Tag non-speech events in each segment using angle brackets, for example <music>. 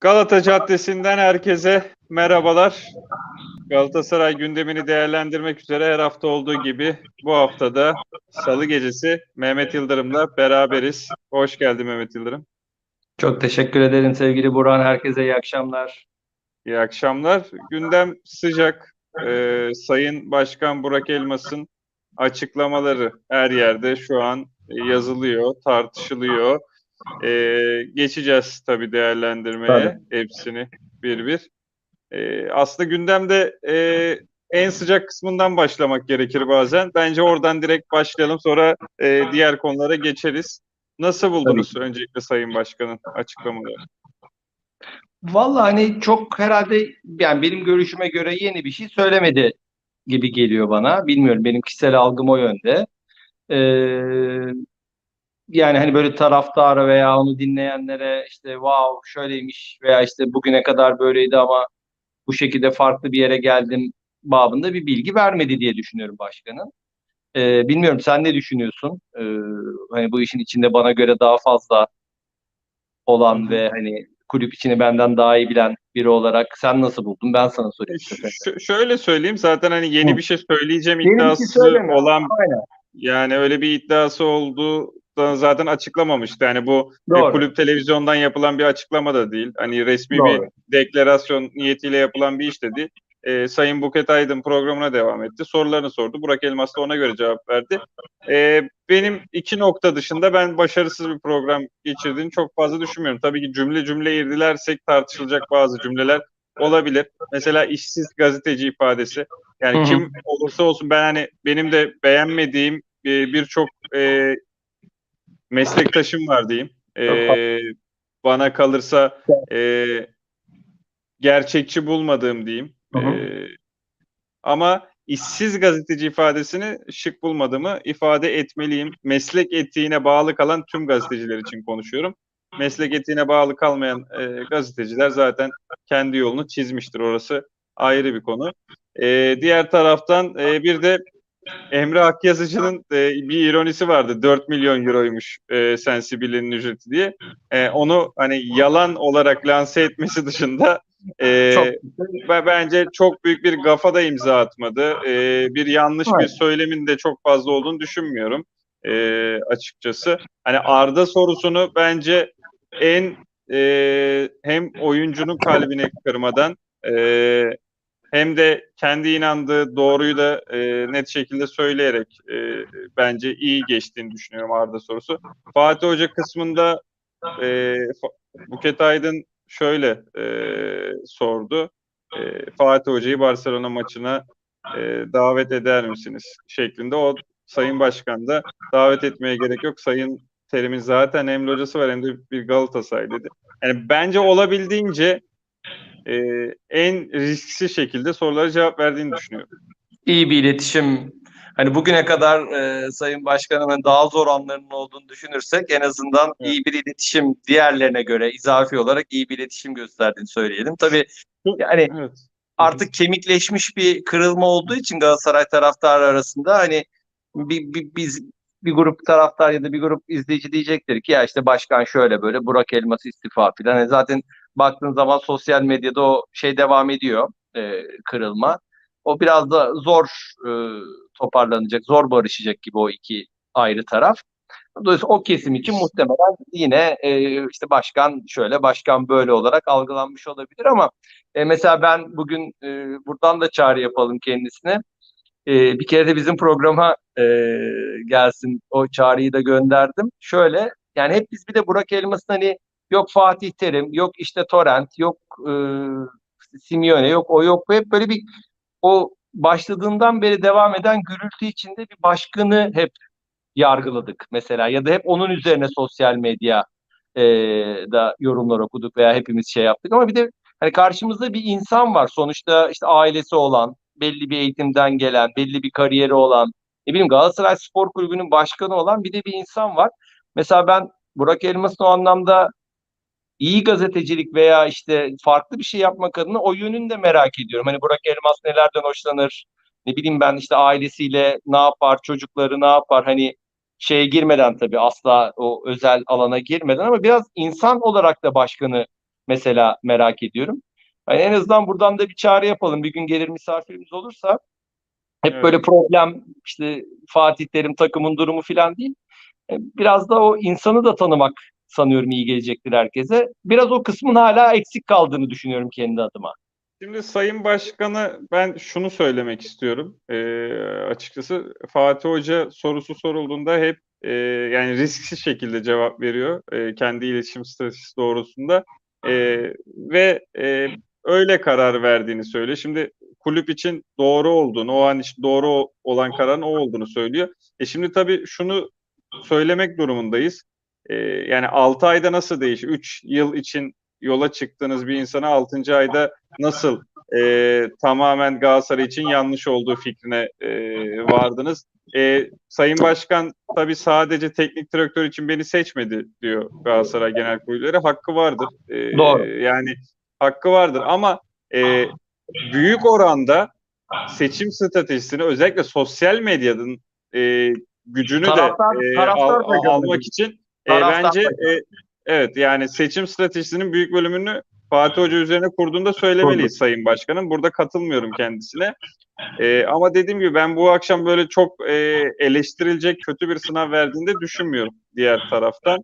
Galata Caddesi'nden herkese merhabalar. Galatasaray gündemini değerlendirmek üzere her hafta olduğu gibi bu haftada Salı gecesi Mehmet Yıldırım'la beraberiz. Hoş geldin Mehmet Yıldırım. Çok teşekkür ederim sevgili Burhan. Herkese iyi akşamlar. İyi akşamlar. Gündem sıcak. Ee, Sayın Başkan Burak Elmas'ın açıklamaları her yerde şu an yazılıyor, tartışılıyor. Ee, geçeceğiz tabii değerlendirmeye Tabii. hepsini bir bir. Ee, aslında gündemde e, en sıcak kısmından başlamak gerekir bazen. Bence oradan direkt başlayalım sonra e, diğer konulara geçeriz. Nasıl buldunuz öncelikle Sayın Başkan'ın açıklamaları? Vallahi hani çok herhalde yani benim görüşüme göre yeni bir şey söylemedi gibi geliyor bana. Bilmiyorum benim kişisel algım o yönde. Ee, yani hani böyle taraftara veya onu dinleyenlere işte wow şöyleymiş veya işte bugüne kadar böyleydi ama bu şekilde farklı bir yere geldim babında bir bilgi vermedi diye düşünüyorum başkanın. Ee, bilmiyorum sen ne düşünüyorsun? Ee, hani bu işin içinde bana göre daha fazla olan ve hani kulüp içini benden daha iyi bilen biri olarak sen nasıl buldun? Ben sana sorayım. Ş- şöyle söyleyeyim zaten hani yeni Hı. bir şey söyleyeceğim Benimki iddiası söyleme. olan Aynen. yani öyle bir iddiası olduğu da zaten açıklamamıştı. Yani bu Doğru. kulüp televizyondan yapılan bir açıklama da değil. Hani resmi Doğru. bir deklarasyon niyetiyle yapılan bir iş de değil. E, Sayın Buket Aydın programına devam etti. Sorularını sordu. Burak Elmas da ona göre cevap verdi. E, benim iki nokta dışında ben başarısız bir program geçirdiğini çok fazla düşünmüyorum. Tabii ki cümle cümle irdilersek tartışılacak bazı cümleler olabilir. Mesela işsiz gazeteci ifadesi. Yani Hı hı. kim olursa olsun ben hani benim de beğenmediğim e, birçok e, meslektaşım var diyeyim. E, bana kalırsa e, gerçekçi bulmadığım diyeyim. Hı hı. E, ama işsiz gazeteci ifadesini şık bulmadığımı ifade etmeliyim. Meslek etiğine bağlı kalan tüm gazeteciler için konuşuyorum. Meslek etiğine bağlı kalmayan e, gazeteciler zaten kendi yolunu çizmiştir. Orası ayrı bir konu. E, diğer taraftan e, bir de Emre Akyazıcı'nın e, bir ironisi vardı. 4 milyon euroymuş e, Sensibile'nin ücreti diye. E, onu hani yalan olarak lanse etmesi dışında e, Çok bence çok büyük bir gafa da imza atmadı. E, bir yanlış bir söylemin de çok fazla olduğunu düşünmüyorum e, açıkçası. Hani Arda sorusunu bence en e, hem oyuncunun kalbini kırmadan e, hem de kendi inandığı doğruyu da e, net şekilde söyleyerek e, bence iyi geçtiğini düşünüyorum Arda sorusu. Fatih Hoca kısmında e, Buket Aydın şöyle e, sordu. E, Fatih Hoca'yı Barcelona maçına e, davet eder misiniz şeklinde. O Sayın Başkan da davet etmeye gerek yok. Sayın Terim'in zaten hem hocası var hem de bir Galatasaray dedi. Yani bence olabildiğince e, en risksiz şekilde sorulara cevap verdiğini düşünüyorum. iyi bir iletişim. Hani bugüne kadar e, Sayın Başkan'ın hani daha zor anlarının olduğunu düşünürsek en azından Evet. iyi bir iletişim diğerlerine göre izafi olarak iyi bir iletişim gösterdiğini söyleyelim. Tabii yani Evet. artık kemikleşmiş bir kırılma olduğu için Galatasaray taraftarı arasında hani bir, bir- biz bir grup taraftar ya da bir grup izleyici diyecektir ki ya işte başkan şöyle böyle Burak Elmas istifa filan. Hani zaten baktığın zaman sosyal medyada o şey devam ediyor e, kırılma. O biraz da zor e, toparlanacak, zor barışacak gibi o iki ayrı taraf. Dolayısıyla o kesim için muhtemelen yine e, işte başkan şöyle, başkan böyle olarak algılanmış olabilir ama e, mesela ben bugün e, buradan da çağrı yapalım kendisine. E, bir kere de bizim programa e, gelsin o çağrıyı da gönderdim. Şöyle yani hep biz bir de Burak Elmas'ın hani yok Fatih Terim, yok işte Torrent, yok e, Simeone, yok o yok hep böyle bir o başladığından beri devam eden gürültü içinde bir başkanı hep yargıladık mesela. Ya da hep onun üzerine sosyal medya e, da yorumlar okuduk veya hepimiz şey yaptık. Ama bir de hani karşımızda bir insan var. Sonuçta işte ailesi olan belli bir eğitimden gelen belli bir kariyeri olan ne bileyim Galatasaray Spor Kulübü'nün başkanı olan bir de bir insan var. Mesela ben Burak Elmas'ın o anlamda iyi gazetecilik veya işte farklı bir şey yapmak adına o yönünü de merak ediyorum. Hani Burak Elmas nelerden hoşlanır? Ne bileyim ben işte ailesiyle ne yapar, çocukları ne yapar? Hani şeye girmeden tabii asla o özel alana girmeden ama biraz insan olarak da başkanı mesela merak ediyorum. Yani en azından buradan da bir çağrı yapalım. Bir gün gelir misafirimiz olursa hep Evet. böyle problem işte Fatih Terim takımın durumu falan değil. E, Biraz da o insanı da tanımak sanıyorum iyi gelecektir herkese. Biraz o kısmın hala eksik kaldığını düşünüyorum kendi adıma. Şimdi Sayın Başkan'a ben şunu söylemek istiyorum. Ee, açıkçası Fatih Hoca sorusu sorulduğunda hep e, yani risksiz şekilde cevap veriyor. e, kendi iletişim stratejisi doğrultusunda. E, ve e, öyle karar verdiğini söylüyor. Şimdi kulüp için doğru olduğunu, o an için doğru olan kararın o olduğunu söylüyor. E şimdi tabii şunu söylemek durumundayız. E, yani 6 ayda nasıl değişir? 3 yıl için yola çıktığınız bir insana 6. ayda nasıl e, tamamen Galatasaray için yanlış olduğu fikrine e, vardınız. E, Sayın Başkan tabii sadece teknik direktör için beni seçmedi diyor Galatasaray Genel Kurulu üyeleri. Hakkı vardır. E, Doğru. Yani hakkı vardır ama e, büyük oranda seçim stratejisini özellikle sosyal medyanın e, gücünü Taraftar- de e, taraftar al- almak için e, bence e, evet yani seçim stratejisinin büyük bölümünü Fatih Hoca üzerine kurduğunda söylemeliyiz Sayın Başkanım. Burada katılmıyorum kendisine. E, ama dediğim gibi ben bu akşam böyle çok e, eleştirilecek kötü bir sınav verdiğini de düşünmüyorum diğer taraftan.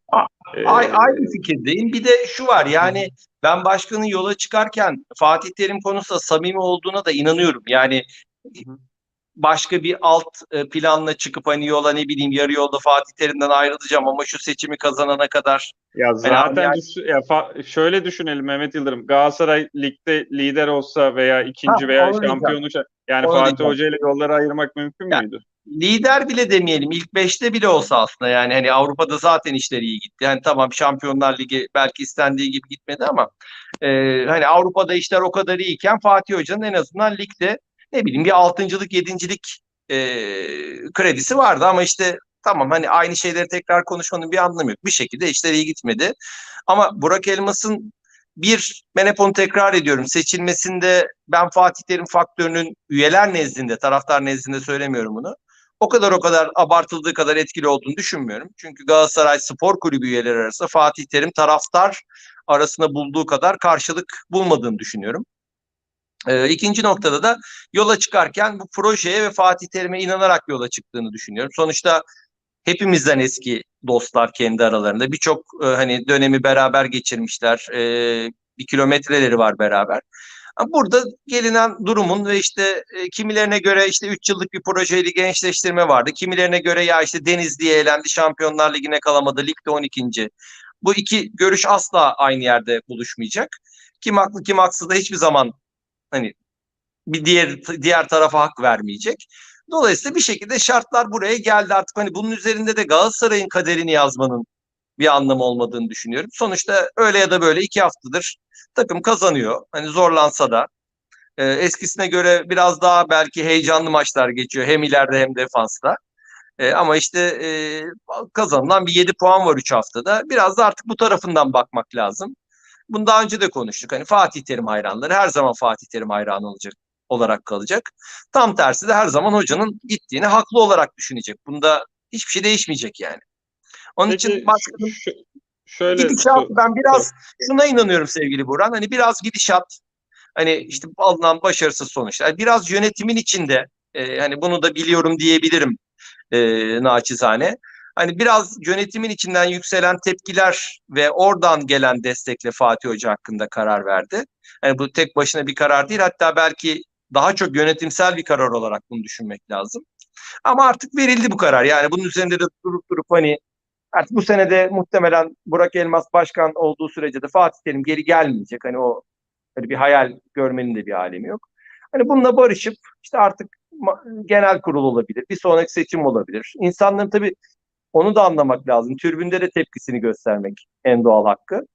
E, Ay, aynı fikirdeyim. Bir de şu var yani ben başkanın yola çıkarken Fatih Terim konusunda samimi olduğuna da inanıyorum. Yani başka bir alt e, planla çıkıp hani yola ne bileyim yarı yolda Fatih Terim'den ayrılacağım ama şu seçimi kazanana kadar Ya zaten yani- düş- ya fa- şöyle düşünelim Mehmet Yıldırım. Galatasaray ligde lider olsa veya ikinci Ha, veya onu diyeceğim. şampiyon olsa yani Onu Fatih diyeceğim. Hoca ile yolları ayırmak mümkün Ya, müydü? lider bile demeyelim ilk beşte bile olsa aslında yani hani Avrupa'da zaten işleri iyi gitti. Yani tamam Şampiyonlar Ligi belki istendiği gibi gitmedi ama e, hani Avrupa'da işler o kadar iyiyken Fatih Hoca'nın en azından ligde ne bileyim bir altıncılık yedincilik e, kredisi vardı ama işte tamam hani aynı şeyleri tekrar konuşmanın bir anlamı yok. Bir şekilde işler iyi gitmedi. Ama Burak Elmas'ın bir, ben hep onu tekrar ediyorum. Seçilmesinde ben Fatih Terim faktörünün üyeler nezdinde, taraftar nezdinde söylemiyorum bunu. O kadar o kadar abartıldığı kadar etkili olduğunu düşünmüyorum. Çünkü Galatasaray Spor Kulübü üyeleri arasında Fatih Terim taraftar arasında bulduğu kadar karşılık bulmadığını düşünüyorum. Ee, ikinci noktada da yola çıkarken bu projeye ve Fatih Terim'e inanarak yola çıktığını düşünüyorum. Sonuçta hepimizden eski dostlar kendi aralarında. Birçok e, hani dönemi beraber geçirmişler. E, bir kilometreleri var beraber. Burada gelinen durumun ve işte e, kimilerine göre işte 3 yıllık bir projeydi gençleştirme vardı. Kimilerine göre ya işte Denizli'ye elendi Şampiyonlar Ligi'ne kalamadı ligde 12. Bu iki görüş asla aynı yerde buluşmayacak. Kim haklı kim haksız da hiçbir zaman hani bir diğer diğer tarafa hak vermeyecek. Dolayısıyla bir şekilde şartlar buraya geldi artık hani bunun üzerinde de Galatasaray'ın kaderini yazmanın bir anlamı olmadığını düşünüyorum. Sonuçta öyle ya da böyle iki haftadır takım kazanıyor. Hani zorlansa da e, eskisine göre biraz daha belki heyecanlı maçlar geçiyor hem ileride hem defansta. E, ama işte e, kazanılan bir 7 puan var 3 haftada. Biraz da artık bu tarafından bakmak lazım. Bunu daha önce de konuştuk. Hani Fatih Terim hayranları her zaman Fatih Terim hayranı olacak olarak kalacak. Tam tersi de her zaman hocanın gittiğini haklı olarak düşünecek. Bunda hiçbir şey değişmeyecek yani. Onun Peki için başkanın şu- şöyle gidişat ben biraz şuna inanıyorum sevgili Burhan. Hani biraz gidişat hani işte alınan başarısız sonuçlar. Biraz yönetimin içinde e, hani bunu da biliyorum diyebilirim e, naçizane. Hani biraz yönetimin içinden yükselen tepkiler ve oradan gelen destekle Fatih Hoca hakkında karar verdi. Yani bu tek başına bir karar değil. Hatta belki daha çok yönetimsel bir karar olarak bunu düşünmek lazım. Ama artık verildi bu karar. Yani bunun üzerinde de durup durup hani artık bu senede muhtemelen Burak Elmas başkan olduğu sürece de Fatih Terim geri gelmeyecek. Hani o hani bir hayal görmenin de bir alemi yok. Hani bununla barışıp işte artık genel kurul olabilir. Bir sonraki seçim olabilir. İnsanların tabii onu da anlamak lazım. Türbünde de tepkisini göstermek en doğal hakkı.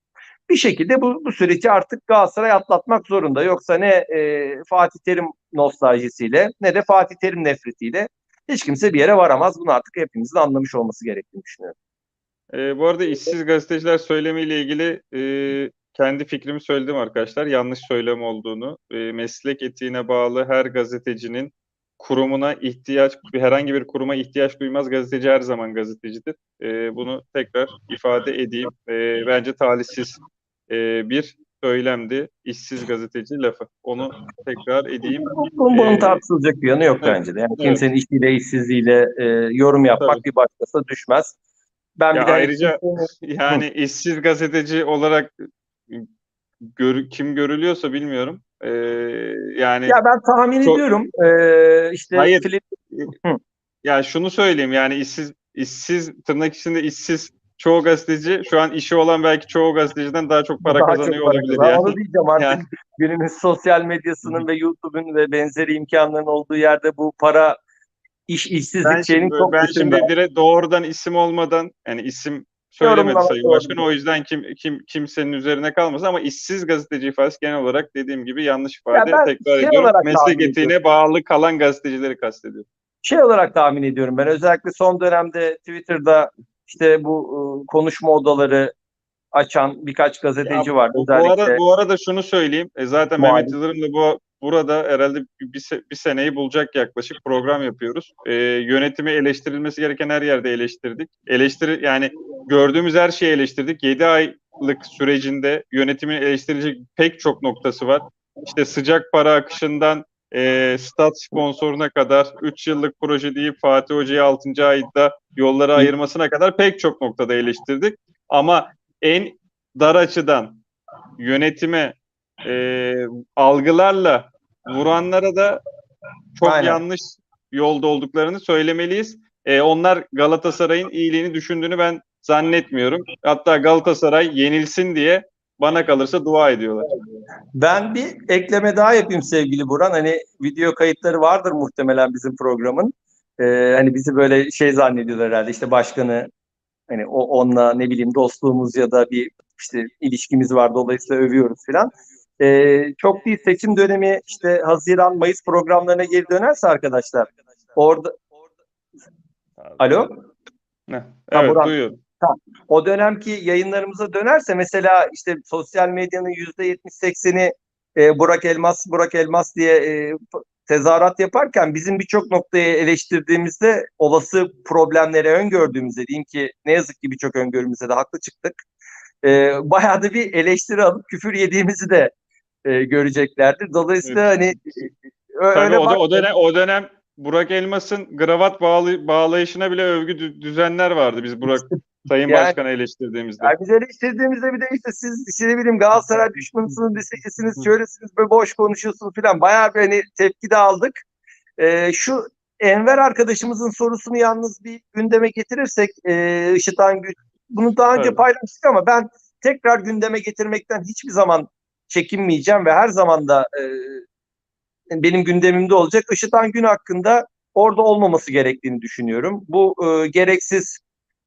Bir şekilde bu, bu süreci artık Galatasaray atlatmak zorunda. Yoksa ne e, Fatih Terim nostaljisiyle ne de Fatih Terim nefretiyle hiç kimse bir yere varamaz. Bunu artık hepimizin anlamış olması gerektiğini düşünüyorum. Ee, bu arada işsiz gazeteciler söylemiyle ilgili e, kendi fikrimi söyledim arkadaşlar. Yanlış söylem olduğunu. E, meslek etiğine bağlı her gazetecinin kurumuna ihtiyaç, herhangi bir kuruma ihtiyaç duymaz gazeteci her zaman gazetecidir. E, bunu tekrar ifade edeyim. E, bence talihsiz e, bir söylemdi. İşsiz gazeteci lafı. Onu tekrar edeyim. Bunun, Ee, tartışılacak bir yanı yok evet, bence de. Yani evet. kimsenin işiyle, işsizliğiyle e, yorum yapmak Tabii. bir başkasına düşmez. Ben Ya bir de hani ayrıca <laughs> kimsenin- yani işsiz gazeteci olarak gör, kim görülüyorsa bilmiyorum. Ee, yani ya ben tahmin Çok- ediyorum. E, işte Hayır. Filip ya şunu söyleyeyim yani işsiz işsiz tırnak içinde işsiz çoğu gazeteci şu an işi olan belki çoğu gazeteciden daha çok para daha çok kazanıyor para olabilir kazanıyor. yani. Onu diyeceğim artık Yani- günümüz sosyal medyasının ve YouTube'un ve benzeri imkanların olduğu yerde bu para iş işsizlik Ben şeyinin şimdi, çok ben dışında. şimdi direkt doğrudan isim olmadan yani isim söylemedi Sayın Başkan. O yüzden kim kim kimsenin üzerine kalmasın ama işsiz gazeteci ifadesi genel olarak dediğim gibi yanlış ifade ben tekrar şey ediyorum. Meslek etiğine bağlı kalan gazetecileri kastediyorum. şey olarak tahmin ediyorum ben özellikle son dönemde Twitter'da işte bu e, konuşma odaları açan birkaç gazeteci Ya, var. Bu, bu, özellikle ara, bu arada şunu söyleyeyim. E, zaten Muhalif. Mehmet Yıldırım'la bu burada herhalde bir, se- bir seneyi bulacak yaklaşık program yapıyoruz. E, yönetimi eleştirilmesi gereken her yerde eleştirdik. Eleştiri yani gördüğümüz her şeyi eleştirdik. 7 aylık sürecinde yönetimin eleştirilecek pek çok noktası var. İşte sıcak para akışından e, stat sponsoruna kadar 3 yıllık proje deyip Fatih Hoca'yı 6. ayda yollara ayırmasına kadar pek çok noktada eleştirdik. Ama en dar açıdan yönetime e, algılarla vuranlara da çok Aynen. yanlış yolda olduklarını söylemeliyiz. E, onlar Galatasaray'ın iyiliğini düşündüğünü ben zannetmiyorum. Hatta Galatasaray yenilsin diye bana kalırsa dua ediyorlar. ben bir ekleme daha yapayım sevgili Buran. Hani video kayıtları vardır muhtemelen bizim programın. Ee, hani bizi böyle şey zannediyorlar herhalde işte başkanı hani o onunla ne bileyim dostluğumuz ya da bir işte ilişkimiz var dolayısıyla övüyoruz filan. Ee, çok değil seçim dönemi işte Haziran Mayıs programlarına geri dönerse arkadaşlar orada Alo Heh, Evet Burak. duyuyorum. o dönemki yayınlarımıza dönerse mesela işte sosyal medyanın yüzde yetmiş sekseni e, Burak Elmas, Burak Elmas diye e, tezahürat yaparken bizim birçok noktayı eleştirdiğimizde olası problemleri öngördüğümüzde diyeyim ki ne yazık ki birçok öngörümüzde de haklı çıktık. E, bayağı da bir eleştiri alıp küfür yediğimizi de e, göreceklerdir. Dolayısıyla hani e, Tabii öyle o, da, bak- o dönem o dönem Burak Elmas'ın kravat bağlı, bağlayışına bile övgü dü- düzenler vardı biz Burak Sayın Yani- Başkan'ı eleştirdiğimizde. Yani biz eleştirdiğimizde bir de işte siz işte ne bileyim Galatasaray düşmanısınız, lisesiniz, şöylesiniz, böyle boş konuşuyorsunuz falan. Bayağı bir hani tepki de aldık. Ee, şu Enver arkadaşımızın sorusunu yalnız bir gündeme getirirsek e, Işıtan Gül, bunu daha önce Tabii. paylaştık ama ben tekrar gündeme getirmekten hiçbir zaman çekinmeyeceğim ve her zaman da e, benim gündemimde olacak. Işıtan Gün hakkında orada olmaması gerektiğini düşünüyorum. Bu e, gereksiz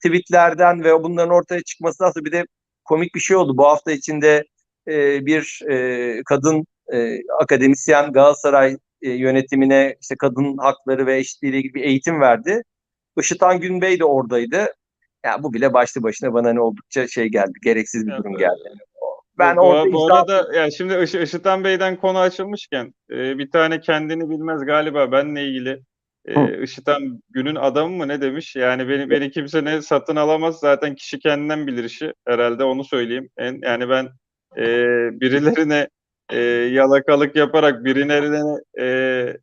tweetlerden ve bunların ortaya çıkmasından sonra bir de komik bir şey oldu. Bu hafta içinde e, bir e, kadın e, akademisyen Galatasaray e, yönetimine işte kadın hakları ve eşitliği ile ilgili bir eğitim verdi. Işıtan Günbey de oradaydı. Ya bu bile başlı başına bana ne oldukça şey geldi. Gereksiz bir durum geldi. Ben bu, orada bu arada yani şimdi Işı, Işıtan Bey'den konu açılmışken e, bir tane kendini bilmez galiba benle ilgili e. Işıtan günün adamı mı ne demiş? Yani beni beni kimse ne satın alamaz zaten kişi kendinden bilir işi herhalde onu söyleyeyim. En, yani ben e, birilerine e, yalakalık yaparak birilerine e,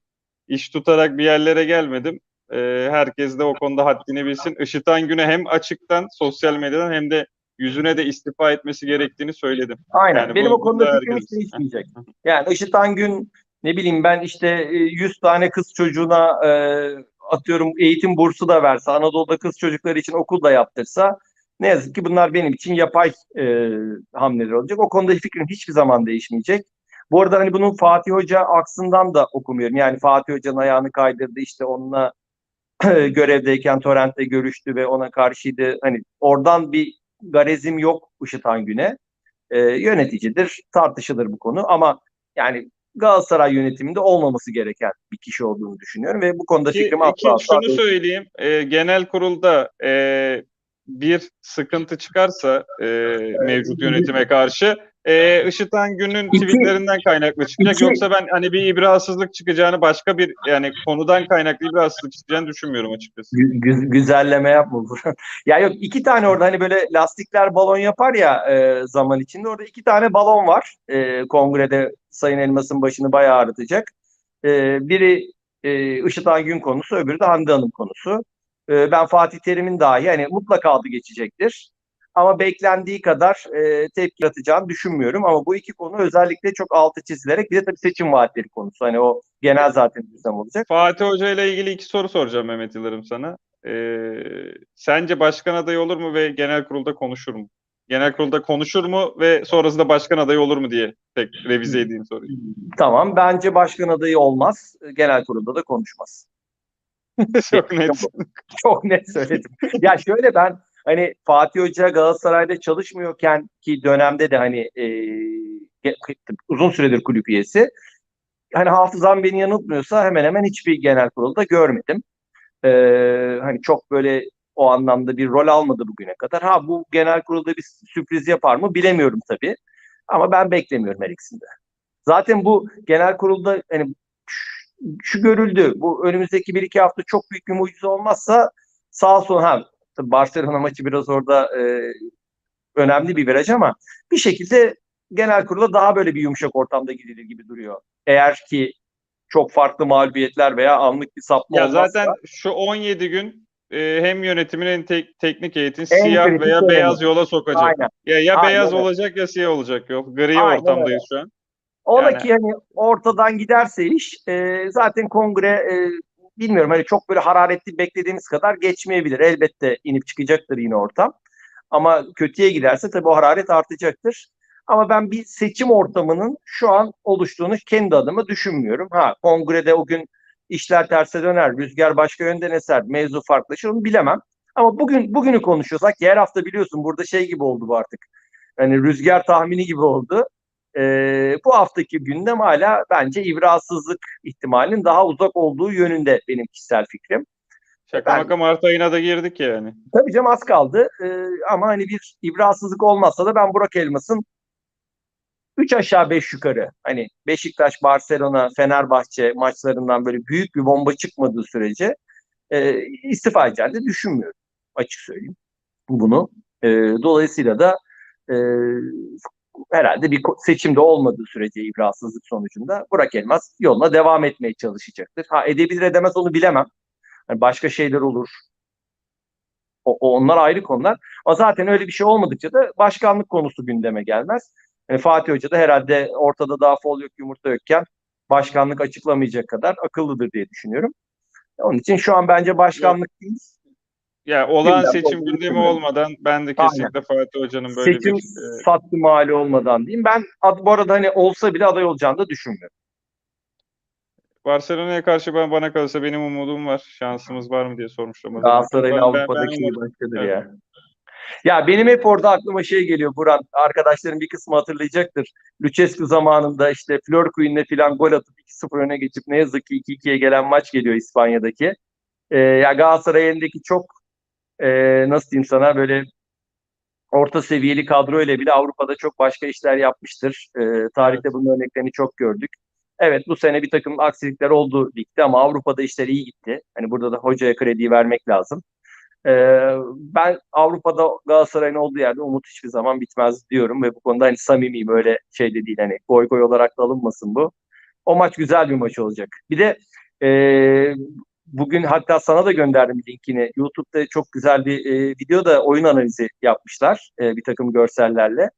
iş tutarak bir yerlere gelmedim. E, herkes de o konuda haddini bilsin. Işıtan Gün'e hem açıktan sosyal medyadan hem de yüzüne de istifa etmesi gerektiğini söyledim. Aynen. Yani Benim o konuda fikrim değişmeyecek. Yani Işıtan Gün ne bileyim ben işte e, 100 tane kız çocuğuna e, atıyorum eğitim bursu da verse, Anadolu'da kız çocukları için okul da yaptırsa ne yazık ki bunlar benim için yapay e, hamleler olacak. O konuda fikrim hiçbir zaman değişmeyecek. Bu arada hani bunun Fatih Hoca aksından da okumuyorum. Yani Fatih Hoca'nın ayağını kaydırdı işte onunla görevdeyken Torrent'le görüştü ve ona karşıydı. Hani oradan bir garezim yok Işıtan Gün'e. E, yöneticidir, tartışılır bu konu ama yani Galatasaray yönetiminde olmaması gereken bir kişi olduğunu düşünüyorum ve bu konuda Ki, fikrim ki asla asla şunu söyleyeyim, e, genel kurulda e, bir sıkıntı çıkarsa e, mevcut yönetime karşı e, Işıtan Gün'ün tweetlerinden kaynaklı çıkacak. iki- Yoksa ben hani bir ibrasızlık çıkacağını başka bir yani konudan kaynaklı ibrasızlık çıkacağını düşünmüyorum açıkçası. Gü- gü- güzelleme yapma Burhan. <laughs> Ya yok iki tane orada hani böyle lastikler balon yapar ya e, zaman içinde orada iki tane balon var. E, kongrede Sayın Elmas'ın başını bayağı ağrıtacak. E, biri e, Işıtan Gün konusu, öbürü de Hande Hanım konusu. E, ben Fatih Terim'in dahi hani mutlaka adı geçecektir. Ama beklendiği kadar e, tepki atacağını düşünmüyorum. Ama bu iki konu özellikle çok altı çizilerek bir de tabii seçim vaatleri konusu. Hani o genel zaten düzlem olacak. Fatih Hoca ile ilgili iki soru soracağım Mehmet Yıldırım sana. E, sence başkan adayı olur mu ve genel kurulda konuşur mu? Genel kurulda konuşur mu ve sonrasında başkan adayı olur mu diye tek revize edeyim soruyu. Tamam. Bence başkan adayı olmaz. Genel kurulda da konuşmaz. <laughs> Çok net. Çok net söyledim. ya şöyle ben hani Fatih Hoca Galatasaray'da çalışmıyorken ki dönemde de hani e, uzun süredir kulüp üyesi. Hani hafızam beni yanıltmıyorsa hemen hemen hiçbir genel kurulda görmedim. E, hani çok böyle o anlamda bir rol almadı bugüne kadar. Ha bu genel kurulda bir sürpriz yapar mı bilemiyorum tabii. Ama ben beklemiyorum her ikisinde. Zaten bu genel kurulda hani şu görüldü. Bu önümüzdeki bir iki hafta çok büyük bir mucize olmazsa sağ sol ha tabii Barcelona maçı biraz orada e, önemli bir viraj ama bir şekilde genel kurula daha böyle bir yumuşak ortamda gidilir gibi duruyor. Eğer ki çok farklı mağlubiyetler veya anlık bir sapma Ya olmazsa. zaten şu 17 gün e, hem yönetimin hem tek, teknik heyetin En siyah veya dönemi. beyaz yola sokacak. Aynen. Ya ya Aynen beyaz olacak ya siyah olacak yol. Gri Aynen ortamdayız şu an. Ola Yani- ki hani ortadan giderse iş e, zaten kongre e, bilmiyorum hani çok böyle hararetli beklediğiniz kadar geçmeyebilir. Elbette inip çıkacaktır yine ortam. Ama kötüye giderse tabii o hararet artacaktır. Ama ben bir seçim ortamının şu an oluştuğunu kendi adıma düşünmüyorum. Ha kongrede o gün işler terse döner, rüzgar başka yönden eser, mevzu farklılaşır onu bilemem. Ama bugün bugünü konuşuyorsak her hafta biliyorsun burada şey gibi oldu bu artık. Hani rüzgar tahmini gibi oldu. Ee, bu haftaki gündem hala bence ibrasızlık ihtimalinin daha uzak olduğu yönünde benim kişisel fikrim. Şaka Ben- maka Mart ayına da girdik yani. Tabii canım az kaldı Ee, ama hani bir ibrasızlık olmazsa da ben Burak Elmas'ın 3 aşağı 5 yukarı hani Beşiktaş, Barcelona, Fenerbahçe maçlarından böyle büyük bir bomba çıkmadığı sürece e, istifa edeceğini de düşünmüyorum açık söyleyeyim bunu. E, dolayısıyla da e, herhalde bir seçimde olmadığı sürece ibrasızlık sonucunda Burak Elmas yoluna devam etmeye çalışacaktır. Ha edebilir edemez onu bilemem. Hani başka şeyler olur. O, o- onlar ayrı konular. Ama zaten öyle bir şey olmadıkça da başkanlık konusu gündeme gelmez. Yani Fatih Hoca da herhalde ortada daha fol yok yumurta yokken başkanlık açıklamayacak kadar akıllıdır diye düşünüyorum. Onun için şu an bence başkanlık değil. Ya olan seçim gündemi olmadan ben de kesinlikle Fatih Hoca'nın böyle seçim bir e, sattı mali olmadan diyeyim. Ben bu arada hani olsa bile aday olacağını da düşünmüyorum. Barcelona'ya karşı ben bana kalırsa benim umudum var. Şansımız var mı diye sormuştum. Galatasaray'ın Ben- ben- Avrupa'daki ben umut- başkadır Evet. ya. Ya benim hep orada aklıma şey geliyor Buran. Arkadaşların bir kısmı hatırlayacaktır. Lucescu zamanında işte Flor Queen'le falan gol atıp 2-0 öne geçip ne yazık ki 2-2'ye gelen maç geliyor İspanya'daki. Ee, ya Galatasaray elindeki çok e, nasıl diyeyim sana böyle orta seviyeli kadro ile bile Avrupa'da çok başka işler yapmıştır. Ee, tarihte bunun örneklerini çok gördük. Evet bu sene bir takım aksilikler oldu ligde ama Avrupa'da işler iyi gitti. Hani burada da hocaya krediyi vermek lazım. Ee, ben Avrupa'da Galatasaray'ın olduğu yerde umut hiçbir zaman bitmez diyorum ve bu konuda hani samimiyim öyle şey de değil hani goy goy olarak da alınmasın bu. O maç güzel bir maç olacak. Bir de e, bugün hatta sana da gönderdim linkini. YouTube'da çok güzel bir e, video da oyun analizi yapmışlar e, bir takım görsellerle.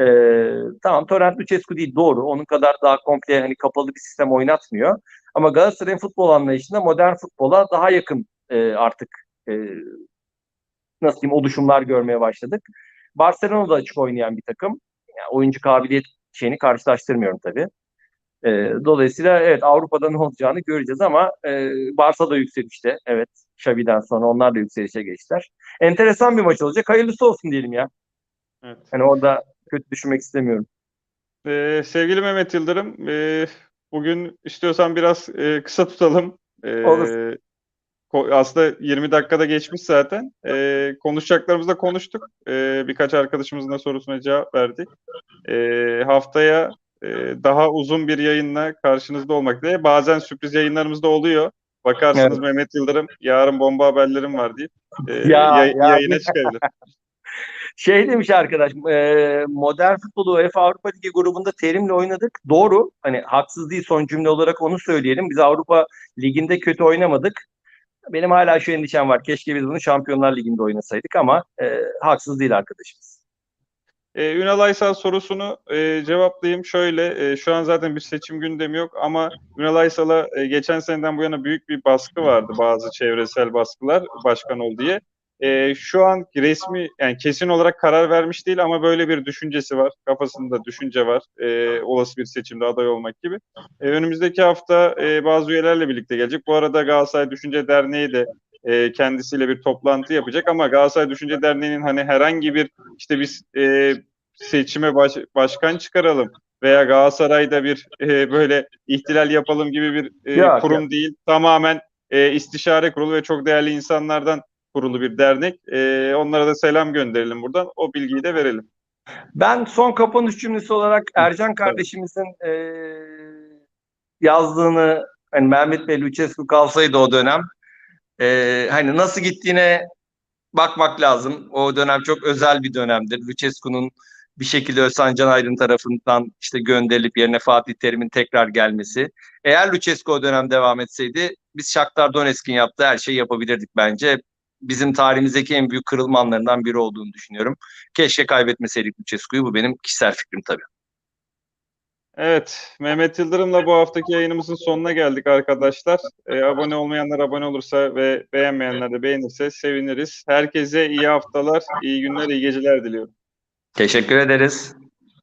E, tamam Torrent Lucescu değil doğru. Onun kadar daha komple hani kapalı bir sistem oynatmıyor. Ama Galatasaray'ın futbol anlayışında modern futbola daha yakın e, artık e, nasıl diyeyim oluşumlar görmeye başladık. Barcelona da açık oynayan bir takım. Yani oyuncu kabiliyet şeyini karşılaştırmıyorum tabii. E, dolayısıyla evet Avrupa'da ne olacağını göreceğiz ama e, Barça da yükselişte. Evet Xavi'den sonra onlar da yükselişe geçtiler. Enteresan bir maç olacak. Hayırlısı olsun diyelim ya. Evet. Hani orada kötü düşünmek istemiyorum. Ee, sevgili Mehmet Yıldırım, e, bugün istiyorsan biraz e, kısa tutalım. E, Olur. aslında 20 dakikada geçmiş zaten. E, konuşacaklarımızı da konuştuk. E, birkaç arkadaşımızın da sorusuna cevap verdik. Ee, haftaya e, daha uzun bir yayınla karşınızda olmak diye. Bazen sürpriz yayınlarımız da oluyor. Bakarsınız Mehmet Yıldırım yarın bomba haberlerim var deyip e, <laughs> Ya, yay- ya. yayına çıkabilir. <laughs> Şey demiş arkadaş, e, modern futbolu UEFA Avrupa Ligi grubunda terimle oynadık. Doğru. Hani haksız değil son cümle olarak onu söyleyelim. Biz Avrupa Ligi'nde kötü oynamadık. Benim hala şu endişem var. Keşke biz bunu Şampiyonlar Ligi'nde oynasaydık ama e, haksız değil arkadaşımız. Ee, Ünal Aysal sorusunu e, cevaplayayım şöyle. e, şu an zaten bir seçim gündemi yok ama Ünal Aysal'a e, geçen seneden bu yana büyük bir baskı vardı. Bazı çevresel baskılar başkan ol diye. E, şu an resmi yani kesin olarak karar vermiş değil ama böyle bir düşüncesi var. Kafasında düşünce var. E, olası bir seçimde aday olmak gibi. E, önümüzdeki hafta e, bazı üyelerle birlikte gelecek. Bu arada Galatasaray Düşünce Derneği de e, kendisiyle bir toplantı yapacak ama Galatasaray Düşünce Derneği'nin hani herhangi bir işte biz e, seçime baş- başkan çıkaralım veya Galatasaray'da bir e, böyle ihtilal yapalım gibi bir e, Yok, kurum değil. Tamamen e, istişare kurulu ve çok değerli insanlardan kurulu bir dernek. E, onlara da selam gönderelim buradan. O bilgiyi de verelim. Ben son kapanış cümlesi olarak Ercan kardeşimizin e, yazdığını hani Mehmet Bey Lucescu kalsaydı o dönem e, hani nasıl gittiğine bakmak lazım. O dönem çok özel bir dönemdir. Lucescu'nun bir şekilde Özcan Can Aydın tarafından işte gönderilip yerine Fatih Terim'in tekrar gelmesi. Eğer Lucescu o dönem devam etseydi biz Shakhtar Donetsk'in yaptığı her şeyi yapabilirdik bence. Bizim tarihimizdeki en büyük kırılma anlarından biri olduğunu düşünüyorum. Keşke kaybetmeseydik Lucescu'yu. Bu benim kişisel fikrim tabii. Evet, Mehmet Yıldırım'la bu haftaki yayınımızın sonuna geldik arkadaşlar. E, abone olmayanlar abone olursa ve beğenmeyenler de beğenirse seviniriz. Herkese iyi haftalar, iyi günler, iyi geceler diliyorum. Teşekkür ederiz.